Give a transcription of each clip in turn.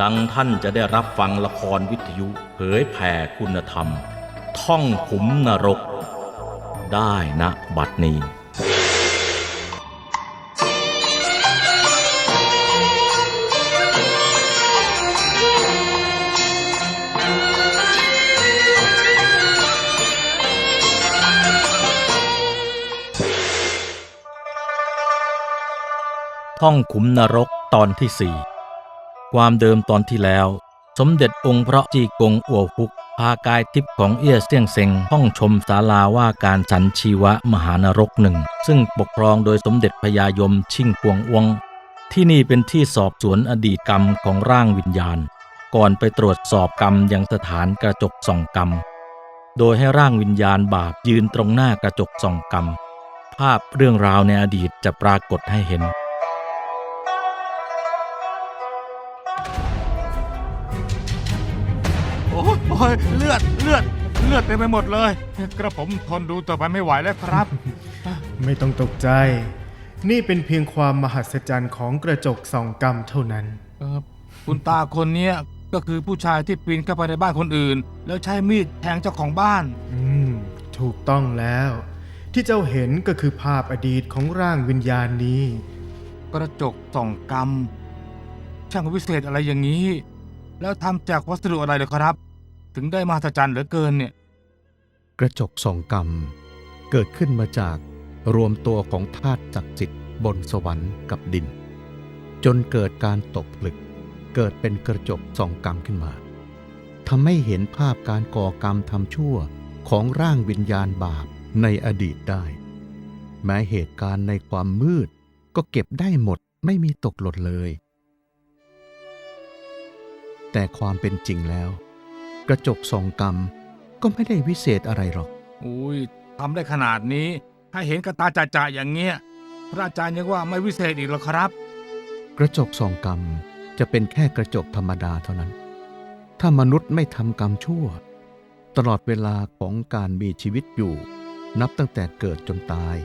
ดังท่านจะได้รับฟังละครวิทยุเผยแผ่คุณธรรม ท่องขุมนรก ได้ณบัดนี้ท่องขุมนรกตอนที่สี่ ความเดิมตอนที่แล้ว สมเด็จองค์พระจีกงอัวฟุก พากายทิพย์ของเอี้ยเสี่ยงเซ็งห้องชมศาลาว่าการสันชีวะมหานรกหนึ่ง ซึ่งปกครองโดยสมเด็จพญายมชิ่งกวงอวง ที่นี่เป็นที่สอบสวนอดีตกรรมของร่างวิญญาณ ก่อนไปตรวจสอบกรรมยังสถานกระจกส่องกรรม โดยให้ร่างวิญญาณบาปยืนตรงหน้ากระจกส่องกรรม ภาพเรื่องราวในอดีตจะปรากฏให้เห็น อ้ยโอ้ยเลือดเลือดเลือดเต็มไปหมดเลย กระผมทนดูต่อไปไม่ไหวแล้วครับ ไม่ต้องตกใจ นี่เป็นเพียงความมหัศจรรย์ของกระจกสองกรรมเท่านั้น เออคุณตาคนเนี้ยก็คือผู้ชายที่ปีนเข้าไปในบ้านคนอื่น แล้วใช้มีดแทงเจ้าของบ้าน อืม ถูกต้องแล้ว ที่เจ้าเห็นก็คือภาพอดีตของร่างวิญญาณนี้ กระจกส่องกรรมช่างวิเศษอะไรอย่างนี้ แล้วทำจากวัสดุอะไรเลยครับ ถึงได้มหัศจรรย์เหลือเกินเนี่ย กระจกสองกรรม เกิดขึ้นมาจากรวมตัวของธาตุศักดิ์สิทธิ์บนสวรรค์กับดิน จนเกิดการตกผลึก เกิดเป็นกระจกสองกรรมขึ้นมาทำให้เห็นภาพการก่อกรรมทำชั่วของร่างวิญญาณบาปในอดีตได้ แม้เหตุการณ์ในความมืดก็เก็บได้หมดไม่มีตกหล่นเลย แต่ความเป็นจริงแล้ว กระจกสองกรรมก็ไม่ได้วิเศษอะไรหรอก อุ้ยทำได้ขนาดนี้ ถ้าเห็นกระตาจ่าๆอย่างเงี้ย พระอาจารย์ยังว่าไม่วิเศษอีกเหรอครับ กระจกสองกรรมจะเป็นแค่กระจกธรรมดาเท่านั้น ถ้ามนุษย์ไม่ทำกรรมชั่ว ตลอดเวลาของการมีชีวิตอยู่ นับตั้งแต่เกิดจนตาย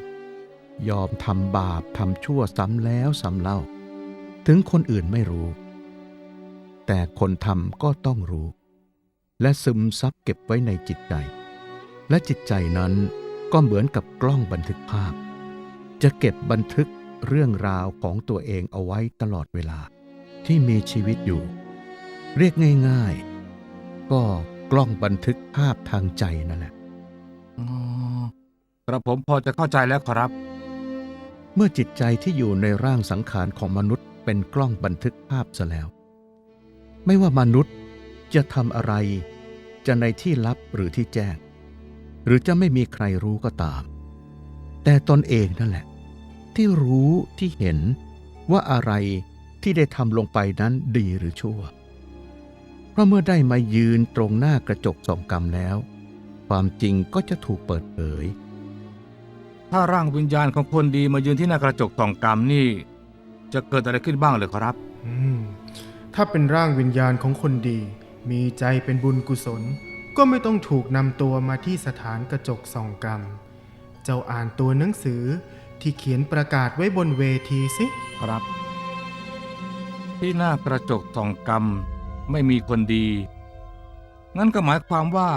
ยอมทำบาปทำชั่วซ้ำแล้วซ้ำเล่า ถึงคนอื่นไม่รู้ แต่คนทำก็ต้องรู้ และซึมซับเก็บไว้ในจิตใจ และจิตใจนั้นก็เหมือนกับกล้องบันทึกภาพ จะเก็บบันทึกเรื่องราวของตัวเองเอาไว้ตลอดเวลาที่มีชีวิตอยู่ เรียกง่ายๆ ก็กล้องบันทึกภาพทางใจนั่นแหละอ๋อกระผมพอจะเข้าใจแล้วครับ เมื่อจิตใจที่อยู่ในร่างสังขารของมนุษย์เป็นกล้องบันทึกภาพซะแล้ว ไม่ว่ามนุษย์ จะทำอะไร จะในที่ลับหรือที่แจ้ง หรือจะไม่มีใครรู้ก็ตาม แต่ตนเองนั่นแหละ ที่รู้ที่เห็นว่าอะไรที่ได้ทำลงไปนั้นดีหรือชั่ว เพราะเมื่อได้มายืนตรงหน้ากระจกสองกรรมแล้ว ความจริงก็จะถูกเปิดเผย ถ้าร่างวิญญาณของคนดีมายืนที่หน้ากระจกส่องกรรมนี่ จะเกิดอะไรขึ้นบ้างเลยครับ อืม ถ้าเป็นร่างวิญญาณของคนดี มีใจเป็นบุญกุศล ก็ไม่ต้องถูกนำตัวมาที่สถานกระจกส่องกรรม เจ้าอ่านตัวหนังสือที่เขียนประกาศไว้บนเวทีสิ ครับ ที่หน้ากระจกส่องกรรมไม่มีคนดี งั้นก็หมายความว่า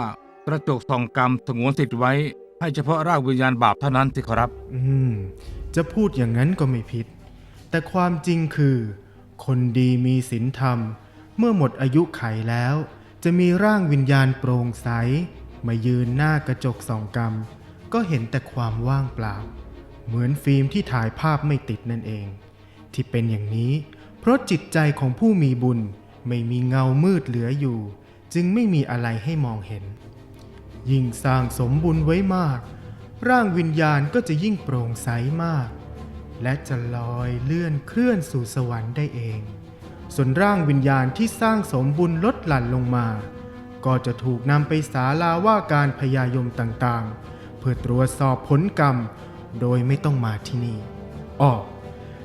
กระจกส่องกรรมสงวนสิทธิ์ไว้ ให้เฉพาะร่างวิญญาณบาปเท่านั้นสิครับ อืม จะพูดอย่างนั้นก็ไม่ผิด แต่ความจริงคือ คนดีมีศีลธรรม เมื่อหมดอายุไขแล้ว จะมีร่างวิญญาณโปร่งใส มายืนหน้ากระจกสองกรรม ก็เห็นแต่ความว่างเปล่า เหมือนฟิล์มที่ถ่ายภาพไม่ติดนั่นเอง ที่เป็นอย่างนี้ เพราะจิตใจของผู้มีบุญไม่มีเงามืดเหลืออยู่ จึงไม่มีอะไรให้มองเห็น ยิ่งสร้างสมบุญไว้มาก ร่างวิญญาณก็จะยิ่งโปร่งใสมาก และจะลอยเลื่อนเคลื่อนสู่สวรรค์ได้เอง ส่วนร่างวิญญาณที่สร้างสมบุญลดหลั่นลงมา ก็จะถูกนำไปศาลาว่าการพยายมต่างๆ เพื่อตรวจสอบผลกรรม โดยไม่ต้องมาที่นี่อ้อ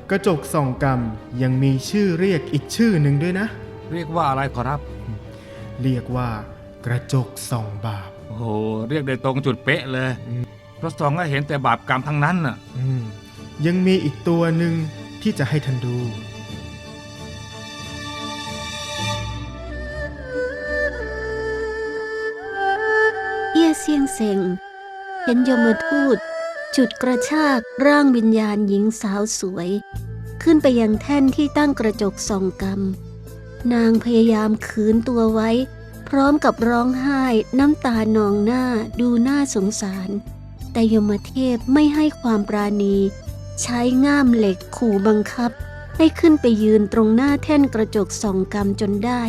กระจกส่องกรรมยังมีชื่อเรียกอีกชื่อหนึ่งด้วยนะ เรียกว่าอะไรขอรับ เรียกว่ากระจกส่องบาป โอ้โห เรียกได้ตรงจุดเป๊ะเลย เพราะสองก็เห็นแต่บาปกรรมทั้งนั้นน่ะ อืมยังมีอีกตัวหนึ่งที่จะให้ท่านดู เซียงเซ็ง เห็นยมทูต จุดกระชากร่างวิญญาณหญิงสาวสวย ขึ้นไปยังแท่นที่ตั้งกระจกส่องกรรม นางพยายามขืนตัวไว้ พร้อมกับร้องไห้น้ำตานองหน้าดูน่าสงสาร แต่ยมเทพไม่ให้ความปราณี ใช้ง่ามเหล็กขู่บังคับ ให้ขึ้นไปยืนตรงหน้าแท่นกระจกส่องกรรมจนได้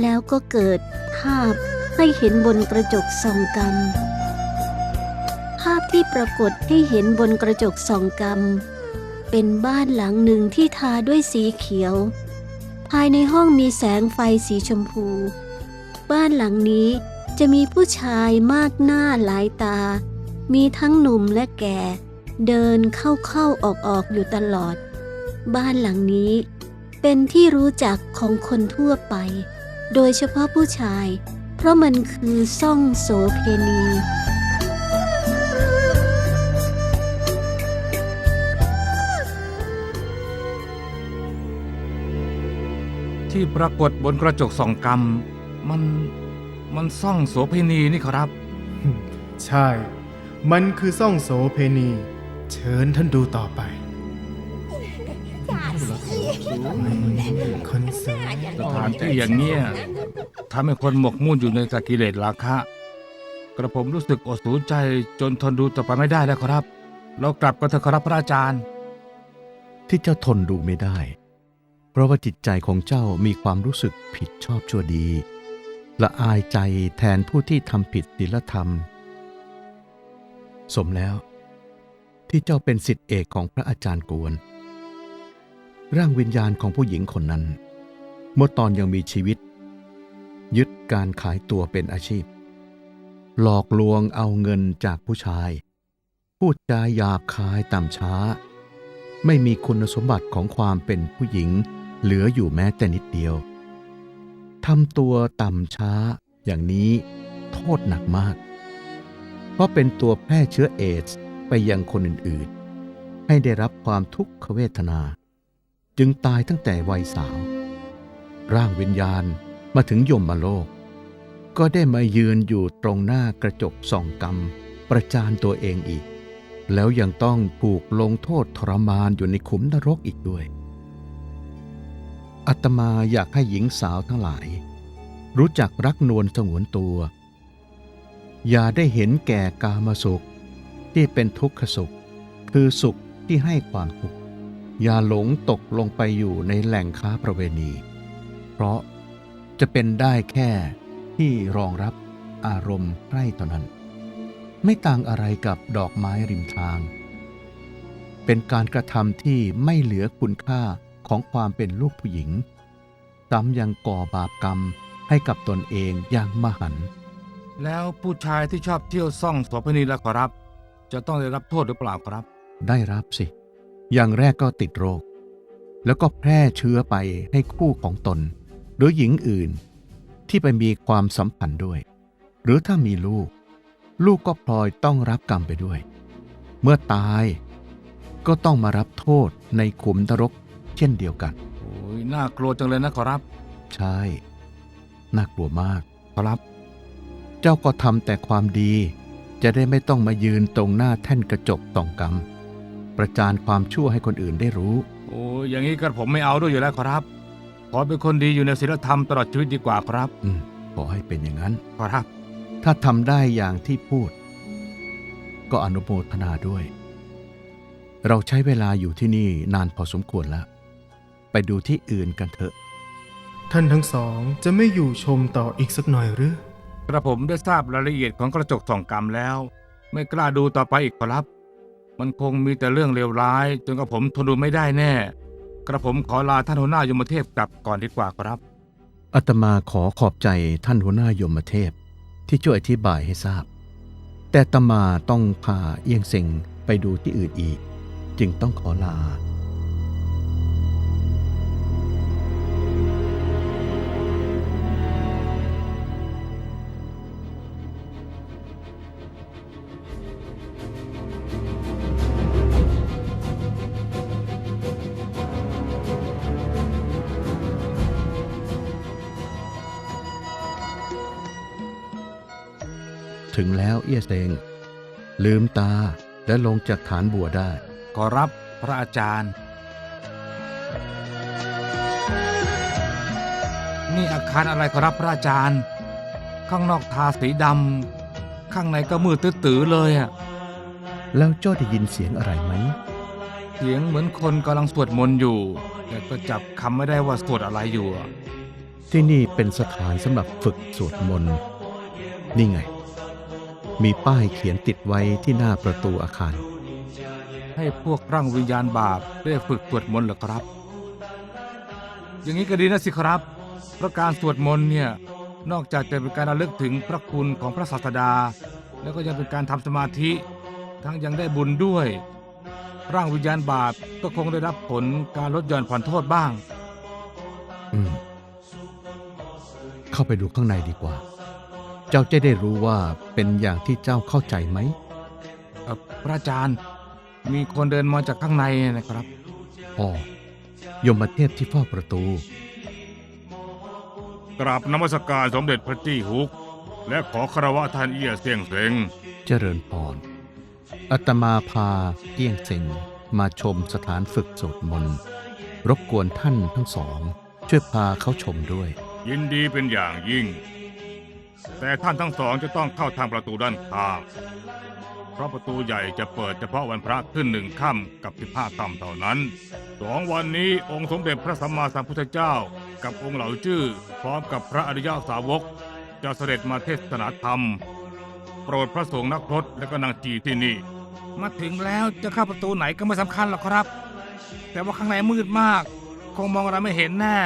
แล้วก็เกิดภาพให้เห็นบนกระจกส่องกรรม ที่ปรากฏให้เห็นบนกระจกส่องกรรม เป็นบ้านหลังหนึ่งที่ทาด้วยสีเขียว ภายในห้องมีแสงไฟสีชมพู บ้านหลังนี้จะมีผู้ชายมากหน้าหลายตา มีทั้งหนุ่มและแก่ เดินเข้าเข้าออกออกๆอยู่ตลอด บ้านหลังนี้เป็นที่รู้จักของคนทั่วไป โดยเฉพาะผู้ชาย เพราะมันคือซ่องโสเพณี ที่ปรากฏบนกระจกส่องกรรม มันมันซ่องโสเภณีนี่ขอรับ ใช่ มันคือซ่องโสเพณี เชิญท่านดูต่อไปคนสวยสถานที่อย่างเนี้ยทำให้คนหมกมุ่นอยู่ในสกิเลสราคะ กระผมรู้สึกอดสูใจจนทนดูต่อไปไม่ได้แล้วครับ เรากลับกันเถอะครับพระอาจารย์ ที่เจ้าทนดูไม่ได้ เพราะว่าจิตใจของเจ้ามีความรู้สึกผิดชอบชั่วดี ละอายใจแทนผู้ที่ทำผิดศีลธรรม สมแล้ว ที่เจ้าเป็นสิทธิเอกของพระอาจารย์กวน ร่างวิญญาณของผู้หญิงคนนั้น เมื่อตอนยังมีชีวิต ยึดการขายตัวเป็นอาชีพ หลอกลวงเอาเงินจากผู้ชาย พูดจาหยาบคายต่ำช้า ไม่มีคุณสมบัติของความเป็นผู้หญิง เหลืออยู่แม้แต่นิดเดียวทำตัวต่ำช้าอย่างนี้โทษหนักมาก เพราะเป็นตัวแพร่เชื้อเอดส์ไปยังคนอื่นๆ ให้ได้รับความทุกขเวทนา จึงตายตั้งแต่วัยสาว ร่างวิญญาณมาถึงยมโลก ก็ได้มายืนอยู่ตรงหน้ากระจกส่องกรรม ประจานตัวเองอีก แล้วยังต้องถูกลงโทษทรมานอยู่ในขุมนรกอีกด้วย อัตมาอยากให้หญิงสาวทั้งหลาย รู้จักรักนวลสงวนตัว อย่าได้เห็นแก่กามสุข ที่เป็นทุกขสุข คือสุขที่ให้ความทุกข์อย่าหลงตกลงไปอยู่ในแหล่งค้าประเวณี เพราะจะเป็นได้แค่ที่รองรับอารมณ์ใกล้เท่านั้น ไม่ต่างอะไรกับดอกไม้ริมทาง เป็นการกระทำที่ไม่เหลือคุณค่า ของความเป็นลูกผู้หญิงซ้ำยังก่อบาปกรรมให้กับตนเองอย่างมหันต์แล้วผู้ชายที่ชอบเที่ยวซ่องโสเภณีแล้วขอรับ จะต้องได้รับโทษหรือเปล่าครับ ได้รับสิ อย่างแรกก็ติดโรค แล้วก็แพร่เชื้อไปให้คู่ของตน หรือหญิงอื่น ที่ไปมีความสัมพันธ์ด้วย หรือถ้ามีลูก ลูกก็พลอยต้องรับกรรมไปด้วย เมื่อตายก็ต้องมารับโทษในขุมนรก เช่นเดียวกัน โอ้ยน่ากลัวจังเลยนะขอรับใช่ น่ากลัวมาก ขอรับ เจ้าก็ทำแต่ความดี จะได้ไม่ต้องมายืนตรงหน้าแท่นกระจกต่องกรรม ประจานความชั่วให้คนอื่นได้รู้ โอ้ยอย่างนี้ก็ผมไม่เอาด้วยอยู่แล้วขอรับ ขอเป็นคนดีอยู่ในศีลธรรมตลอดชีวิตดีกว่าครับอืมขอให้เป็นอย่างนั้นครับ ถ้าทำได้อย่างที่พูด ก็อนุโมทนาด้วย เราใช้เวลาอยู่ที่นี่นานพอสมควรแล้วไป ดูที่อื่นกันเถอะ ท่านทั้งสองจะไม่อยู่ชมต่ออีกสักหน่อยหรือกระผมได้ทราบรายละเอียดของกระจกส่องกรรมแล้ว ไม่กล้าดูต่อไปอีกครับ มันคงมีแต่เรื่องเลวร้าย จนกระผมทนดูไม่ได้แน่ กระผมขอลาท่านหัวหน้ายมเทพกลับก่อนดีกว่าครับอาตมาขอขอบใจท่านหัวหน้ายมเทพที่ช่วยอธิบายให้ทราบ แต่อาตมาต้องพาเอียงเซ็งไปดูที่อื่นอีก จึงต้องขอลา ถึงแล้วเอี้ยเซงลืมตาและลงจากฐานบัวได้ ขอรับพระอาจารย์ นี่อาคารอะไรขอรับพระอาจารย์ ข้างนอกทาสีดำข้างในก็มืดตื้อๆเลยอะแล้วเจ้าได้ยินเสียงอะไรไหม เสียงเหมือนคนกำลังสวดมนต์อยู่ แต่ก็จับคำไม่ได้ว่าสวดอะไรอยู่อะที่นี่เป็นสถานสำหรับฝึกสวดมนต์นี่ไง มีป้ายเขียนติดไว้ที่หน้าประตูอาคาร ให้พวกร่างวิญญาณบาปได้ฝึกสวดมนต์เหรอครับ อย่างนี้ก็ดีนะสิครับเพราะการสวดมนต์เนี่ยนอกจากจะเป็นการระลึกถึงพระคุณของพระศาสดา แล้วก็ยังเป็นการทำสมาธิ ทั้งยังได้บุญด้วย ร่างวิญญาณบาปก็คงได้รับผลการลดหย่อนผ่อนโทษบ้าง อืม เข้าไปดูข้างในดีกว่า เจ้าจะได้รู้ว่าเป็นอย่างที่เจ้าเข้าใจไหม เอ่อพระอาจารย์ มีคนเดินมาจากข้างในนะครับ อ๋อยมเทพที่เฝ้าประตู กราบนมัสการสมเด็จพระจี้ฮุก และขอคารวะท่านเอี้ยเสียงเสงเจริญพรอาตมาพาเกี้ยงเซ็งมาชมสถานฝึกสวดมนต์รบกวนท่านทั้งสอง ช่วยพาเขาชมด้วย ยินดีเป็นอย่างยิ่ง แต่ท่านทั้งสองจะต้องเข้าทางประตูด้านข้างเพราะประตูใหญ่จะเปิดเฉพาะวันพระขึ้นหนึ่งค่ำกับสิบห้าค่ำเท่านั้นสองวันนี้องค์สมเด็จพระสัมมาสัมพุทธเจ้า กับองค์เหล่าจื้อพร้อมกับพระอริยสาวก จะเสด็จมาเทศนาธรรม โปรดพระสงฆ์นักพรตและก็นางจีที่นี่ มาถึงแล้วจะเข้าประตูไหนก็ไม่สำคัญหรอกครับ แต่ว่าข้างในมืดมาก คงมองอะไรไม่เห็นแน่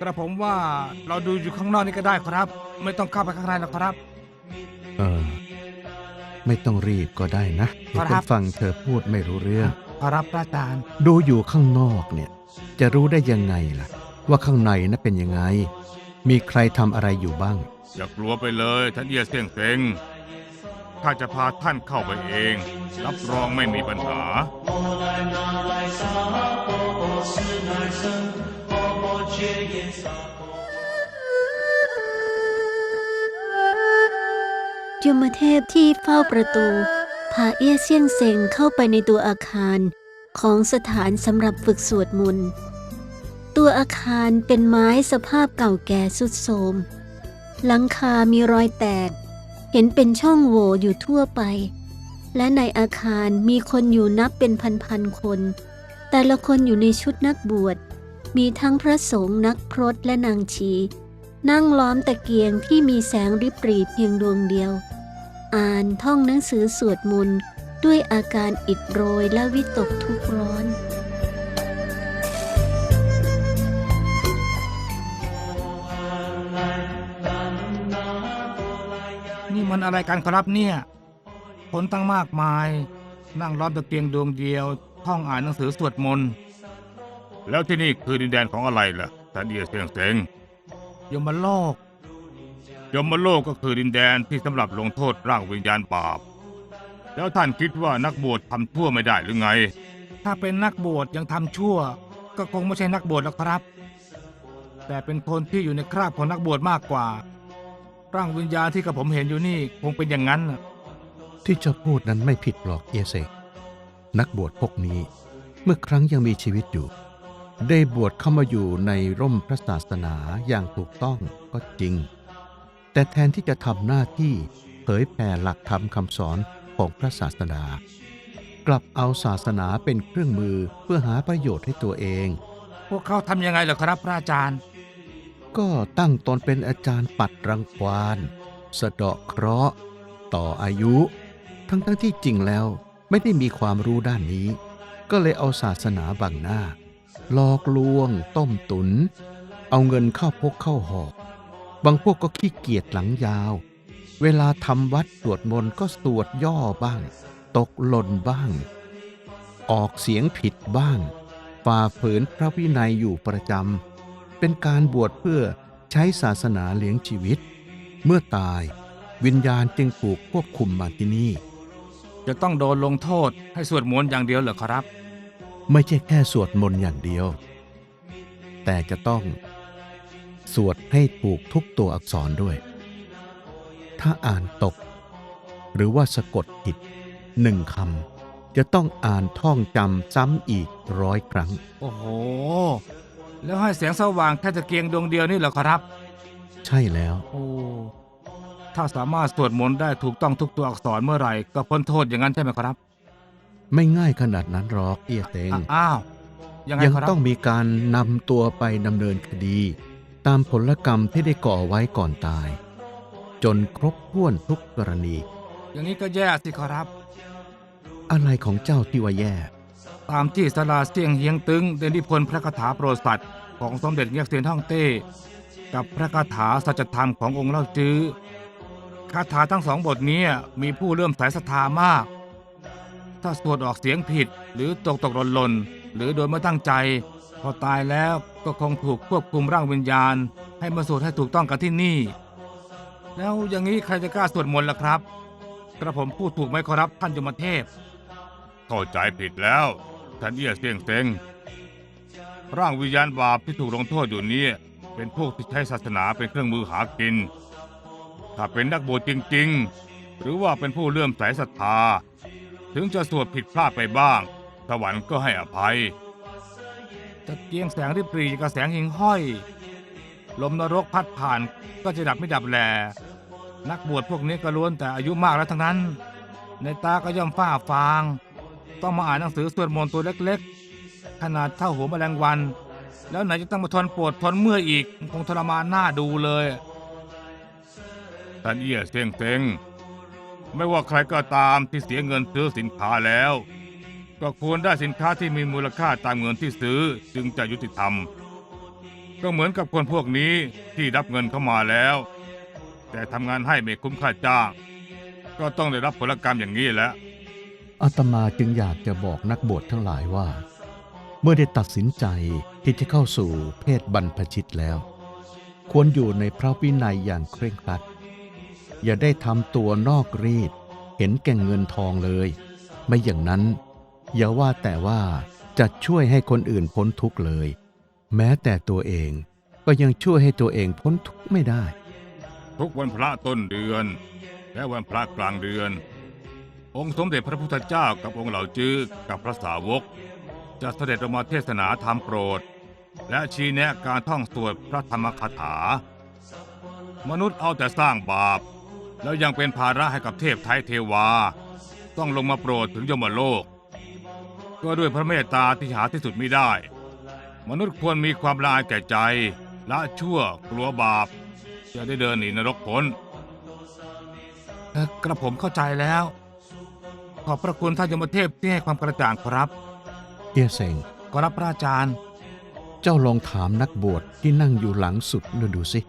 กระผมว่าเราดูอยู่ข้างนอกนี่ก็ได้ครับ ไม่ต้องเข้าไปข้างในหรอกครับ เออ ไม่ต้องรีบก็ได้นะครัเดี๋ยวบคนฟังเธอพูดไม่รู้เรื่อง ขอรับพระอาจารย์ ดูอยู่ข้างนอกเนี่ย จะรู้ได้ยังไงล่ะ ว่าข้างในน่ะเป็นยังไง มีใครทำอะไรอยู่บ้าง อย่ากลัวไปเลยท่านเอียเสียงเซงข้าจะพาท่านเข้าไปเอง รับรองไม่มีปัญหา ยมเทพที่เฝ้าประตู พาเอี้ยเซียงเซงเข้าไปในตัวอาคารของสถานสำหรับฝึกสวดมนต์ ตัวอาคารเป็นไม้สภาพเก่าแก่สุดโทรมหลังคามีรอยแตก เห็นเป็นช่องโหว่อยู่ทั่วไป และในอาคารมีคนอยู่นับเป็นพันๆคน แต่ละคนอยู่ในชุดนักบวช มีทั้งพระสงฆ์นักพรตและนางชี นั่งล้อมตะเกียงที่มีแสงริบหรีเพียงดวงเดียว อ่านท่องหนังสือสวดมนต์ด้วยอาการอิดโรยและวิตกทุกข์ร้อนนี่มันอะไรกันครับเนี่ยคนตั้งมากมาย นั่งล้อมตะเกียงดวงเดียว ท่องอ่านหนังสือสวดมนต์ แล้วที่นี่คือดินแดนของอะไรล่ะท่านเอียเสียงเซงยมโลก ยมโลกก็คือดินแดนที่สำหรับลงโทษร่างวิญญาณบาป แล้วท่านคิดว่านักบวชทำชั่วไม่ได้หรือไง ถ้าเป็นนักบวชยังทำชั่ว ก็คงไม่ใช่นักบวชแล้วครับ แต่เป็นคนที่อยู่ในคราบของนักบวชมากกว่า ร่างวิญญาณที่กับผมเห็นอยู่นี่คงเป็นอย่างนั้นน่ะที่เจะพูดนั้นไม่ผิดหรอกเอเซกนักบวชพวกนี้ เมื่อครั้งยังมีชีวิตอยู่ ได้บวชเข้ามาอยู่ในร่มพระศาสนาอย่างถูกต้องก็จริง แต่แทนที่จะทำหน้าที่เผยแผ่หลักธรรมคำสอนของพระศาสดากลับเอาศาสนาเป็นเครื่องมือเพื่อหาประโยชน์ให้ตัวเอง พวกเขาทำยังไงเหรอครับพระอาจารย์ ก็ตั้งตนเป็นอาจารย์ปัดรังควานสะเดาะเคราะห์ ต่ออายุ ทั้งทั้งๆที่จริงแล้วไม่ได้มีความรู้ด้านนี้ ก็เลยเอาศาสนาบังหน้า หลอกลวง ต้มตุน เอาเงินเข้าพกเข้าหอก บางพวกก็ขี้เกียจหลังยาว เวลาทำวัดสวดมนต์ก็สวดย่อบ้าง ตกหล่นบ้าง ออกเสียงผิดบ้างฝ่าฝืนพระวินัยอยู่ประจำเป็นการบวชเพื่อใช้ศาสนาเลี้ยงชีวิต เมื่อตายวิญญาณจึงถูกควบคุมมาที่นี่ จะต้องโดนลงโทษให้สวดมนต์อย่างเดียวเหรอครับ ไม่ใช่แค่สวดมนต์อย่างเดียว แต่จะต้องสวดให้ถูกทุกตัวอักษรด้วย ถ้าอ่านตก หรือว่าสะกดผิดหนึ่งคำจะต้องอ่านท่องจำซ้ำอีกร้อยครั้ง โอ้โห แล้วให้แสงสว่างแค่ตะเกียงดวงเดียวนี่เหรอครับ ใช่แล้ว โอ้ ถ้าสามารถสวดมนต์ได้ถูกต้องทุกตัวอักษรเมื่อไหร่ ก็พ้นโทษอย่างนั้นใช่ไหมครับ ไม่ง่ายขนาดนั้นหรอกเอียเตงอะอ้าวยังไงยังครับต้องมีการนำตัวไปดำเนินคดี ตามผลกรรมที่ได้ก่อไว้ก่อนตาย จนครบถ้วนทุกกรณี อย่างนี้ก็แย่สิครับ อะไรของเจ้าที่ว่าแย่ ตามที่สลาเสียงเฮียงตึงได้นิพนธ์พระคาถาโปรดสัตว์ของสมเด็จเงียกเซียนท่องเต้ กับพระคาถาสัจธรรมขององค์เล่าจื้อคาถาทั้งสองบทนี้มีผู้เริ่อมสายศรัทธามาก ถ้าสวดออกเสียงผิด หรือตกตกหล่นหล่นหรือโดยไม่ตั้งใจ พอตายแล้วก็คงถูกควบคุมร่างวิญญาณ ให้มาสวดให้ถูกต้องกันที่นี่ แล้วอย่างนี้ใครจะกล้าสวดมนต์ล่ะครับ กระผมพูดถูกไหมขอรับท่านยมเทพ เข้าใจผิดแล้วท่านเอี้ยเสียงเซ็งร่างวิญญาณบาปที่ถูกลงโทษอยู่นี้เป็นพวกที่ใช้ศาสนาเป็นเครื่องมือหากิน ถ้าเป็นนักบวชจริง ๆ หรือว่าเป็นผู้เลื่อมใสศรัทธา ถึงจะสวดผิดพลาดไปบ้าง สวรรค์ก็ให้อภัยตะเกียงแสงริบหรีกับแสงหิ่งห้อย ลมนรกพัดผ่านก็จะดับไม่ดับแล นักบวชพวกนี้ก็ล้วนแต่อายุมากแล้วทั้งนั้น ในตาก็ย่อมฝ้าฟาง ต้องมาอ่านหนังสือสวดมนต์ตัวเล็กๆ ขนาดเท่าหัวแมลงวัน แล้วไหนจะต้องมาทนปวดทนเมื่อยอีกคงทรมานหน้าดูเลยท่านเอี้ยเซ็งเซ็ง ไม่ว่าใครก็ตามที่เสียเงินซื้อสินค้าแล้ว ก็ควรได้สินค้าที่มีมูลค่าตามเงินที่ซื้อจึงจะยุติธรรม ก็เหมือนกับคนพวกนี้ที่รับเงินเข้ามาแล้ว แต่ทำงานให้ไม่คุ้มค่าจ้าง ก็ต้องได้รับผลกรรมอย่างนี้แหละอาตมาจึงอยากจะบอกนักบวชทั้งหลายว่า เมื่อได้ตัดสินใจที่จะเข้าสู่เพศบรรพชิตแล้ว ควรอยู่ในพระวินัยอย่างเคร่งครัด อย่าได้ทำตัวนอกรีด เห็นแก่เงินทองเลย ไม่อย่างนั้น อย่าว่าแต่ว่าจะช่วยให้คนอื่นพ้นทุกข์เลย แม้แต่ตัวเองก็ยังช่วยให้ตัวเองพ้นทุกข์ไม่ได้ ทุกวันพระต้นเดือน และวันพระกลางเดือน องค์สมเด็จพระพุทธเจ้ากับองค์เหล่าจื้อกับพระสาวก จะเสด็จลงมาเทศนาธรรมโปรด และชี้แนะการท่องสวดพระธรรมคาถา มนุษย์เอาแต่สร้างบาป แล้วยังเป็นภาระให้กับเทพไทยเทวา ต้องลงมาโปรดถึงยมโลก ก็ด้วยพระเมตตาที่หาที่สุดไม่ได้ มนุษย์ควรมีความละอายแก่ใจละชั่วกลัวบาป จะได้เดินหนีนรกพ้นเอ่อกระผมเข้าใจแล้ว ขอบพระคุณท่านยมเทพที่ให้ความกระจ่างครับ เอียเซงขอรับพระอาจารย์ เจ้าลองถามนักบวชที่นั่งอยู่หลังสุดดูดูสิ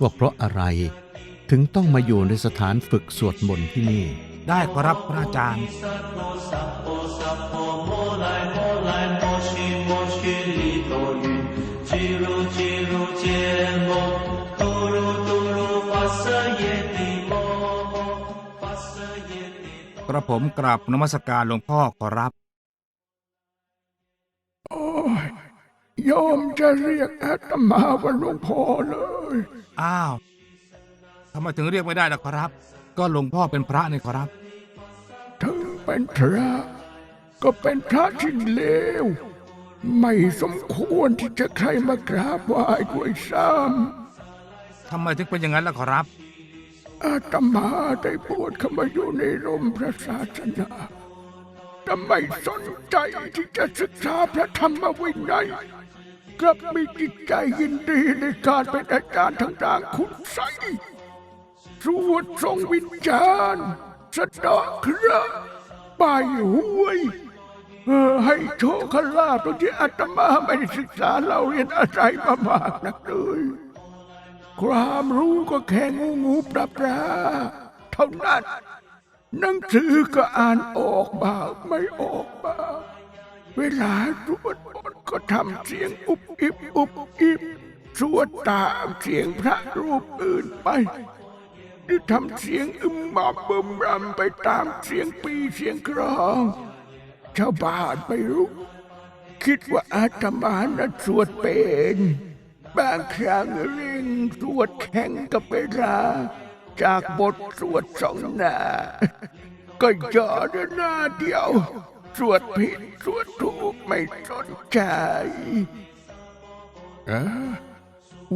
ว่าเพราะอะไร ถึงต้องมาอยู่ในสถานฝึกสวดมนต์ที่นี่ ได้ขอรับพระอาจารย์ กระผมกราบนมัสการหลวงพ่อขอรับ โอ้ยโยมจะเรียกอาตมาว่าหลวงพ่อเลย อ้าว ทำไมถึงเรียกไม่ได้ล่ะขอรับ ก็หลวงพ่อเป็นพระนี่ขอรับ ถึงเป็นพระก็เป็นพระที่เลว ไม่สมควรที่จะใครมากราบไหว้ด้วยซ้ทำไมถึงเป็นอย่างนั้นล่ะขอรับำอาตมาได้บวชเข้ามาอยู่ในร่มพระศาสนาแต่ไม่สนใจที่จะศึกษาพระธรรมวินัยกลับมีจิตใจยินดีในการเป็นอาจารย์ทางด้านคุณไสย สวดทรงวิญญาณสะเดอกเคราะห์ไปหวยเออให้โชคลาภโดยที่อาตมาไม่ได้ศึกษาเราเรียนอะไรมามากนักเลยความรู้ก็แค่งูงูปลาปลาเท่านั้นหนังสือก็อ่านออกบ้างไม่ออกบ้างเวลาสวดมนต์ก็ทำเสียงอุบอิบอุบอิบสวดตามเสียงพระรูปอื่นไป หรือทำเสียงอึมบับบึมรำไปตามเสียงปีเสียงกรองชาวบ้านไม่รู้ คิดว่าอาตมานั้นสวดเป็นบางครั้งเร่งสวดแข่งกับเวลา จากบทสวดสองหน้า ก็ย่อด้วยหน้าเดียว สวดผิดสวดถูกไม่สนใจ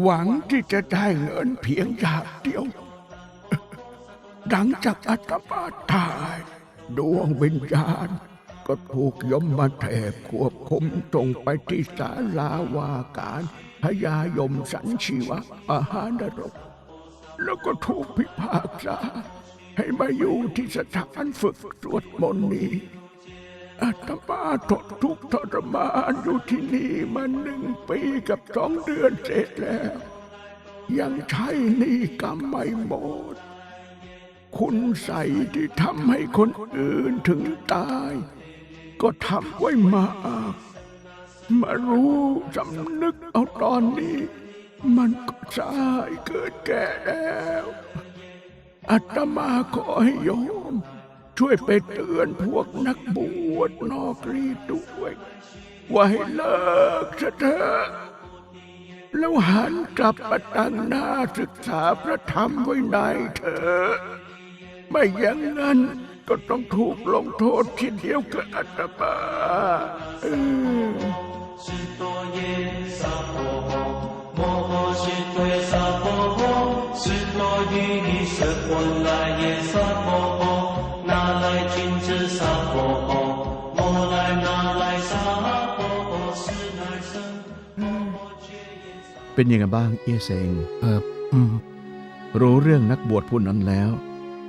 หวังที่จะได้เงินเพียงอย่างเดียว ดังจากอาตมาตายดวงวิญญาณ ก็ถูกยมมาเทพควบคุมตรงไปที่ศาลาวาการพญายมสันชีวะมหานรก แล้วก็ถูกพิพากษาให้มาอยู่ที่สถานฝึกสวดมนต์นี้อาตมาทนทุกข์ทรมานอยู่ที่นี่มาหนึ่งปีกับสองเดือนเสร็จแล้ว ยังใช้หนี้กรรมไม่หมด คุณใส่ที่ทำให้คนอื่นถึงตาย ก็ทำไว้มากมารู้สำนึกเอาตอนนี้ มันก็สายเกิดแก่แล้วอาตมาขอให้โยม ช่วยไปเตือนพวกนักบวชนอกรีดด้วยว่าให้เลิกซะเถอะแล้วหันกลับมาตั้งหน้าศึกษาพระธรรมไว้ในเถอะ ไม่อย่างนั้นก็ต้องถูกลงโทษที่เดียวกับอัตมาเป็นยังไงบ้างเอเซงเออรู้เรื่องนักบวชผู้นั้นแล้ว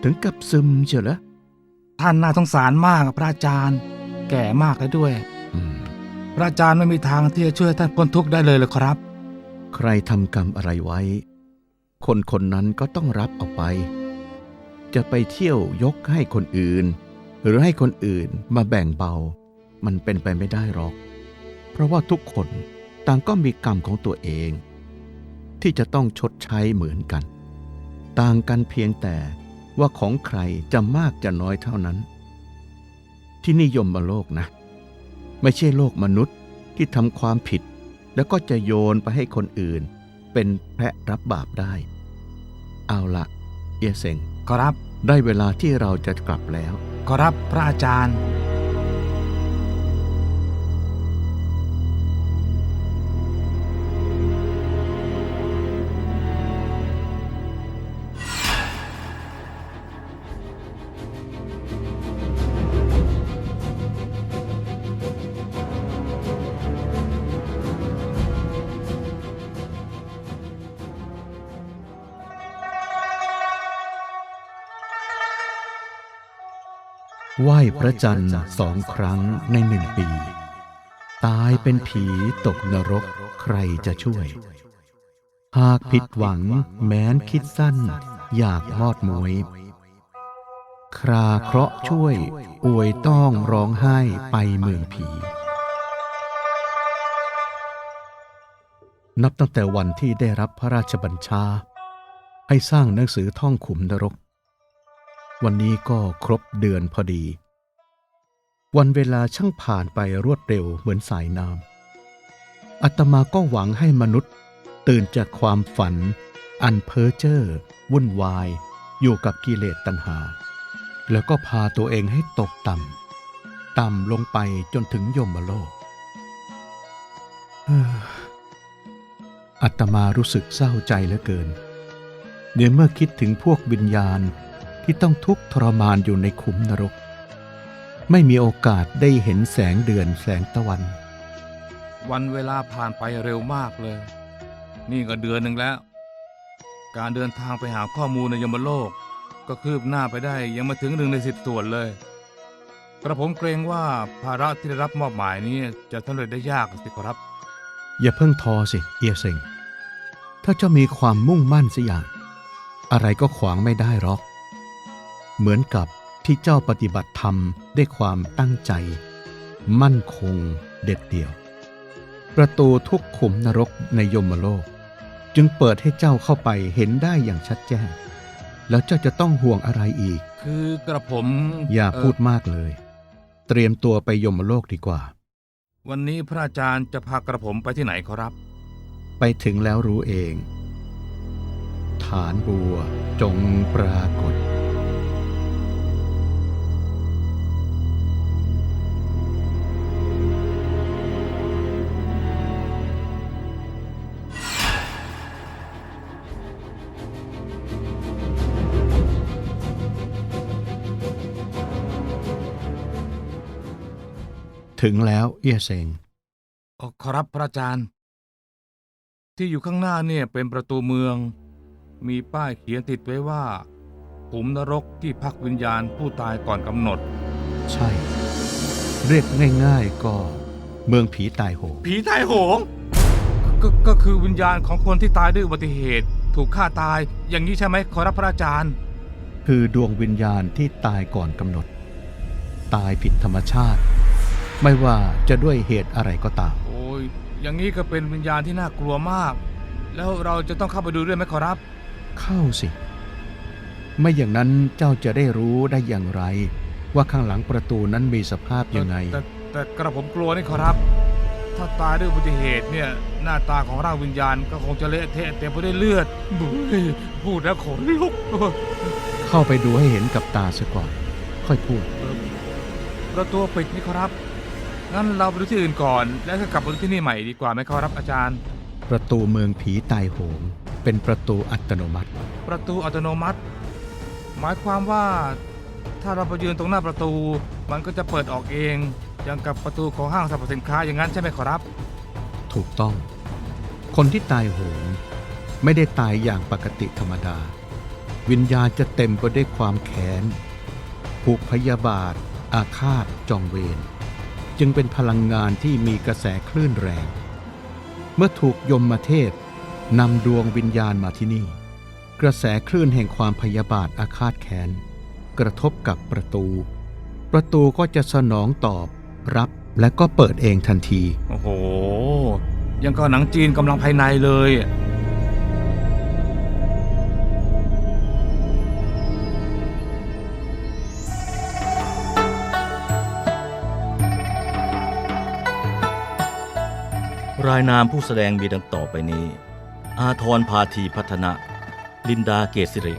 ถึงกับซึมเชียวละท่านน่าสงสารมากพระอาจารย์ แก่มากแล้วด้วย อืม พระอาจารย์ไม่มีทางที่จะช่วยท่านพ้นทุกข์ได้เลยเลยครับ ใครทำกรรมอะไรไว้ คนคนนั้นก็ต้องรับเอาไป จะไปเที่ยวยกให้คนอื่น หรือให้คนอื่นมาแบ่งเบา มันเป็นไปไม่ได้หรอก เพราะว่าทุกคนต่างก็มีกรรมของตัวเอง ที่จะต้องชดใช้เหมือนกัน ต่างกันเพียงแต่ ว่าของใครจะมากจะน้อยเท่านั้น ที่นิยมมาโลกนะ ไม่ใช่โลกมนุษย์ที่ทำความผิด แล้วก็จะโยนไปให้คนอื่น เป็นแพะรับบาปได้ เอาละเอียเซงขอรับ ได้เวลาที่เราจะกลับแล้ว ขอรับพระอาจารย์ ว้พระจันทร์สองครั้งในหนึ่งปี ตายเป็นผีตกนรกใครจะช่วย หากผิดหวังแม้นคิดสั้น อยากมอดมวย คราเคราะห์ช่วย อวยต้องร้องไห้ไปเมืองผี นับตั้งแต่วันที่ได้รับพระราชบัญชา ให้สร้างหนังสือท่องขุมนรกวันนี้ก็ครบเดือนพอดี วันเวลาช่างผ่านไปรวดเร็วเหมือนสายน้ำอาตมาก็หวังให้มนุษย์ ตื่นจากความฝัน อันเพ้อเจ้อวุ่นวาย อยู่กับกิเลสตัณหา แล้วก็พาตัวเองให้ตกต่ำ ต่ำลงไปจนถึงยมโลกอาตมารู้สึกเศร้าใจเหลือเกินเนื่อเมื่อคิดถึงพวกวิญญาณที่ต้องทุกข์ทรมานอยู่ในขุมนรก ไม่มีโอกาสได้เห็นแสงเดือนแสงตะวัน วันเวลาผ่านไปเร็วมากเลย นี่ก็เดือนหนึ่งแล้ว การเดินทางไปหาข้อมูลในยมโลก ก็คืบหน้าไปได้ยังมาถึงหนึ่งในสิบส่วนเลย กระผมเกรงว่าภาระที่ได้รับมอบหมายนี้จะสำเร็จได้ยากสิครับ อย่าเพิ่งท้อสิเอียเซ็งถ้าเจ้ามีความมุ่งมั่นสิอย่าง อะไรก็ขวางไม่ได้หรอก เหมือนกับ ที่เจ้าปฏิบัติธรรมด้วยความตั้งใจ มั่นคงเด็ดเดี่ยว ประตูทุกขุมนรกในยมโลก จึงเปิดให้เจ้าเข้าไปเห็นได้อย่างชัดแจ้ง แล้วเจ้าจะต้องห่วงอะไรอีก คือกระผมอย่าเพูดมากเลย เตรียมตัวไปยมโลกดีกว่า วันนี้พระอาจารย์จะพากระผมไปที่ไหนขอรับ ไปถึงแล้วรู้เอง ฐานบัวจงปรากฏ ถึงแล้วเอียเซงอ๋อขอรับพระอาจารย์ ที่อยู่ข้างหน้าเนี่ยเป็นประตูเมือง มีป้ายเขียนติดไว้ว่าขุมนรกที่พักวิญญาณผู้ตายก่อนกำหนด ใช่ เรียกง่าย ๆก็ เมืองผีตายโหงผีตายโหงก็ก็คือวิญญาณของคนที่ตายด้วยอุบัติเหตุ ถูกฆ่าตายอย่างนี้ใช่ไหมขอรับพระอาจารย์ คือดวงวิญญาณที่ตายก่อนกำหนด ตายผิดธรรมชาติ ไม่ว่าจะด้วยเหตุอะไรก็ตาม โอ้ยอย่างนี้ก็เป็นวิญญาณที่น่ากลัวมาก แล้วเราจะต้องเข้าไปดูด้วยไหมขอรับ เข้าสิ ไม่อย่างนั้นเจ้าจะได้รู้ได้อย่างไร ว่าข้างหลังประตูนั้นมีสภาพยังไง แต่แต่แต่กระผมกลัวนี่ขอรับ ถ้าตายด้วยอุบัติเหตุเนี่ยหน้าตาของร่างวิญญาณก็คงจะเละเทะเต็มไปด้วยเลือดบุ้ยพูดแล้วขนลุกเข้าไปดูให้เห็นกับตาซะก่อน ค่อยพูด ประตูปิดนี่ขอรับ งั้นเราไปดูที่อื่นก่อน แล้วก็กลับมาดูที่นี่ใหม่ดีกว่าไหมขอรับอาจารย์ ประตูเมืองผีตายโหง เป็นประตูอัตโนมัติ ประตูอัตโนมัติ หมายความว่าถ้าเราไปยืนตรงหน้าประตู มันก็จะเปิดออกเองอย่างกับประตูของห้างสรรพสินค้าอย่างนั้นใช่ไหมขอรับ ถูกต้อง คนที่ตายโหง ไม่ได้ตายอย่างปกติธรรมดา วิญญาณจะเต็มไปด้วยความแค้นผูกพยาบาท อาฆาตจองเวร จึงเป็นพลังงานที่มีกระแสคลื่นแรง เมื่อถูกยมมาเทพนำดวงวิญญาณมาที่นี่ กระแสคลื่นแห่งความพยาบาทอาฆาตแค้นกระทบกับประตู ประตูก็จะสนองตอบรับและก็เปิดเองทันที โอ้โห ยังก็หนังจีนกำลังภายในเลย รายนามผู้แสดงมีดังต่อไปนี้ อาทรพาธีพัฒนะ ลินดาเกษริ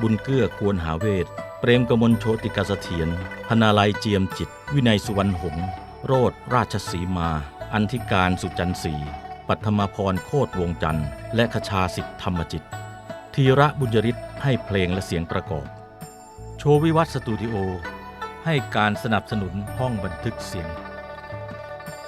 บุญเกื้อควรหาเวท เปรมกมลโชติกาเสถียรพนาลัยเจียมจิต วินัยสุวรรณหงษ์โรดราชสีมา อันธิการสุจันทร์ศรีปัทมาพรโคตรวงจันทร์ และคชาสิทธิธรรมจิต ธีระบุญยริศให้เพลงและเสียงประกอบ โชววิวัฒสตูดิโอ ให้การสนับสนุนห้องบันทึกเสียง